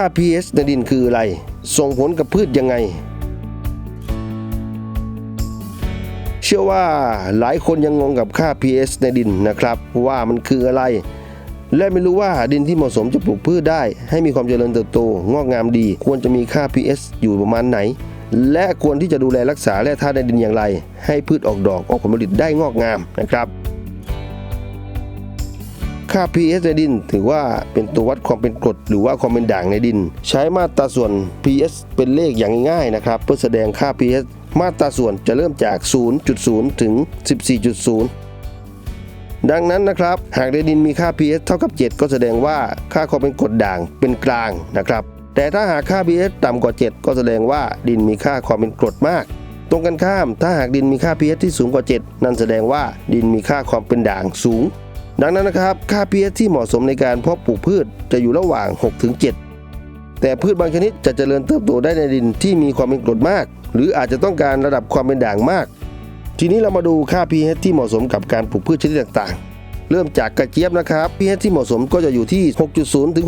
ค่า pH ในดินคืออะไร ส่งผลกับพืชยังไง เชื่อว่าหลายคนยังงงกับค่า pH ในดินนะครับ ว่ามันคืออะไร และไม่รู้ว่าดินที่เหมาะสมจะปลูกพืชได้ ให้มีความเจริญเติบโต งอกงามดี ควรจะมีค่า pH อยู่ประมาณไหน และควรที่จะดูแลรักษาแร่ธาตุในดินอย่างไร ให้พืชออกดอกออกผลผลิตได้งอกงามนะครับ ค่า pH ในดิน ถือว่าเป็นตัววัดความเป็นกรดหรือว่าความเป็นด่างในดิน ใช้มาตราส่วน pH เป็นเลขอย่างง่ายนะครับเพื่อแสดงค่า pH มาตราส่วนจะเริ่มจาก 0.0 ถึง 14.0ดังนั้นนะครับ หากในดินมีค่า pH เท่ากับ 7 ก็แสดงว่าค่าความเป็นกรดด่างเป็นกลางนะครับ แต่ถ้าหากค่า pH ต่ำกว่า 7 ก็แสดงว่าดินมีค่าความเป็นกรดมาก ตรงกันข้าม ถ้าหากดินมีค่า pH ที่สูงกว่า 7 นั่นแสดงว่าดินมีค่าความเป็นด่างสูง ดังนั้นนะครับ ค่า pH ที่เหมาะสมในการเพาะปลูกพืชจะอยู่ระหว่าง 6-7 แต่พืชบางชนิดจะเจริญเติบโตได้ในดินที่มีความเป็นกรดมาก หรืออาจจะต้องการระดับความเป็นด่างมาก ทีนี้เรามาดูค่า pH ที่เหมาะสมกับการปลูกพืชชนิดต่างๆ เริ่มจากกระเจี๊ยบนะครับ pH ที่เหมาะสมก็จะอยู่ที่ 6.0 ถึง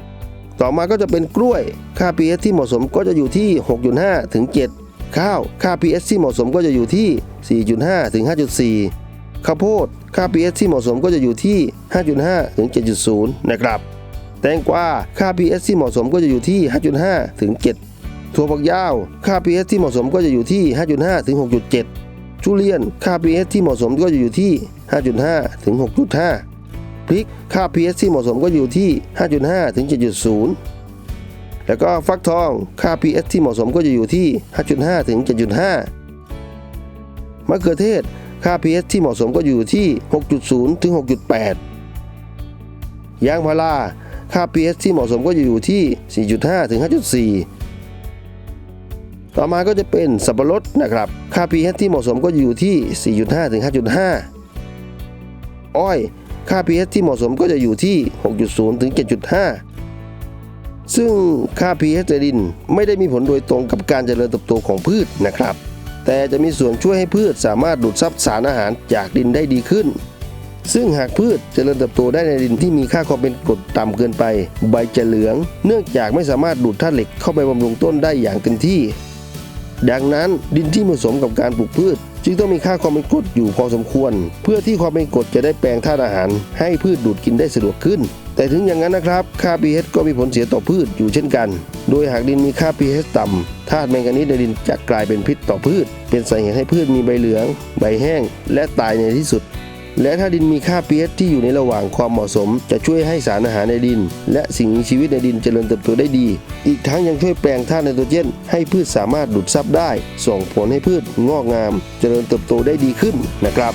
6.8 ต่อมาก็จะเป็นกล้วย ค่า pH ที่เหมาะสมก็จะอยู่ที่ 6.5 ถึง 7 ข้าว ค่า pH ที่เหมาะสมก็จะอยู่ที่ 4.5 ถึง 5.4 ข้าวโพดค่า pH ที่เหมาะสมก็จะอยู่ที่ 5.5 ถึง 7.0 นะครับ แตงกวาค่า pH ที่เหมาะสมก็จะอยู่ที่ 5.5 ถึง 7 ถั่วฝักยาว ค่า pH ที่เหมาะสมก็จะอยู่ที่ 5.5 ถึง 6.7 ทุเรียน ค่า pH ที่เหมาะสมก็จะอยู่ที่ 5.5 ถึง 6.5 พริก ค่า pH ที่เหมาะสมก็อยู่ที่ 5.5 ถึง 7.0 แล้วก็ฟักทอง ค่า pH ที่เหมาะสมก็จะอยู่ที่ 5.5 ถึง 7.5 มะเขือเทศ ค่า pH ที่เหมาะสมก็อยู่ที่ 6.0 ถึง 6.8 ยางพาราค่า pH ที่เหมาะสมก็อยู่ที่ 4.5 ถึง 5.4 ต่อมาก็จะเป็นสับปะรดนะครับ ค่า pH ที่เหมาะสมก็อยู่ที่ 4.5 ถึง 5.5 อ้อย ค่า pH ที่เหมาะสมก็จะอยู่ที่ 6.0 ถึง 7.5 ซึ่งค่า pH ในดินไม่ได้มีผลโดยตรงกับการเจริญเติบโตของพืชนะครับ แต่จะมีส่วนช่วยให้พืชสามารถดูดซับสารอาหารจากดินได้ดีขึ้น ซึ่งหากพืชเจริญเติบโตได้ในดินที่มีค่าความเป็นกรดต่ำเกินไป ใบจะเหลือง เนื่องจากไม่สามารถดูดธาตุเหล็กเข้าไปบำรุงต้นได้อย่างเต็มที่ ดังนั้นดินที่เหมาะสมกับการปลูกพืช จึงต้องมีค่าความเป็นกรดอยู่พอสมควร เพื่อที่ความเป็นกรดจะได้แปลงธาตุอาหาร ให้พืชดูดกินได้สะดวกขึ้น แต่ถึงอย่างนั้นนะครับค่า pH ก็มีผลเสียต่อพืชอยู่เช่นกัน โดยหากดินมีค่า pH ต่ำธาตุแมงกานีสในดินจะกลายเป็นพิษต่อพืช เป็นสาเหตุให้พืชมีใบเหลือง ใบแห้ง และตายในที่สุด และถ้าดินมีค่า pH ที่อยู่ในระหว่างความเหมาะสม จะช่วยให้สารอาหารในดิน และสิ่งมีชีวิตในดินเจริญเติบโตได้ดี อีกทั้งยังช่วยแปลงธาตุไนโตรเจน ให้พืชสามารถดูดซับได้ ส่งผลให้พืชงอกงาม เจริญเติบโตได้ดีขึ้นนะครับ